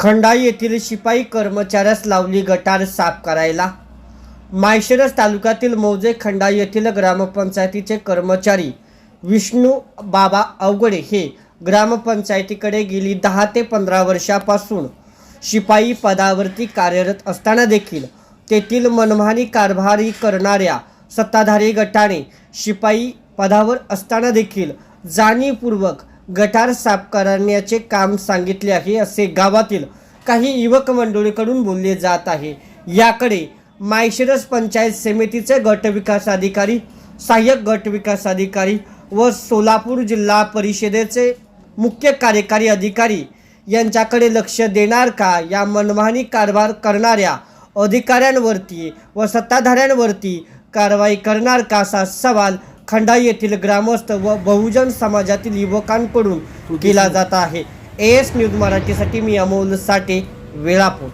खंडाई येथील शिपाई कर्मचाऱ्यास लावली गटार साफ करायला. माळशिरस तालुक्यातील मौजे खंडाई येथील ग्रामपंचायतीचे कर्मचारी विष्णू बाबा अवघडे हे ग्रामपंचायतीकडे गेली दहा ते पंधरा वर्षापासून शिपाई पदावरती कार्यरत असताना देखील तेथील मनमानी कारभारी करणाऱ्या सत्ताधारी गटाने शिपाई पदावर असताना देखील जाणीवपूर्वक गटार साफ करण्याचे काम सांगितले आहे असे गावातील काही युवक मंडळीकडून बोलले जात आहे. याकडे मायशिरस पंचायत समितीचे गट विकास अधिकारी सहाय्यक गटविकास अधिकारी व सोलापूर जिल्हा परिषदेचे मुख्य कार्यकारी अधिकारी यांच्याकडे लक्ष देणार का? या मनमानी कारभार करणाऱ्या अधिकाऱ्यांवरती व सत्ताधाऱ्यांवरती कारवाई करणार का? असा सवाल खंडाई येथील ग्रामस्थ व बहुजन समाजातील युवकांकडून केला जात आहे. ए एस न्यूज मराठीसाठी मी अमोल साठे वेळापूर.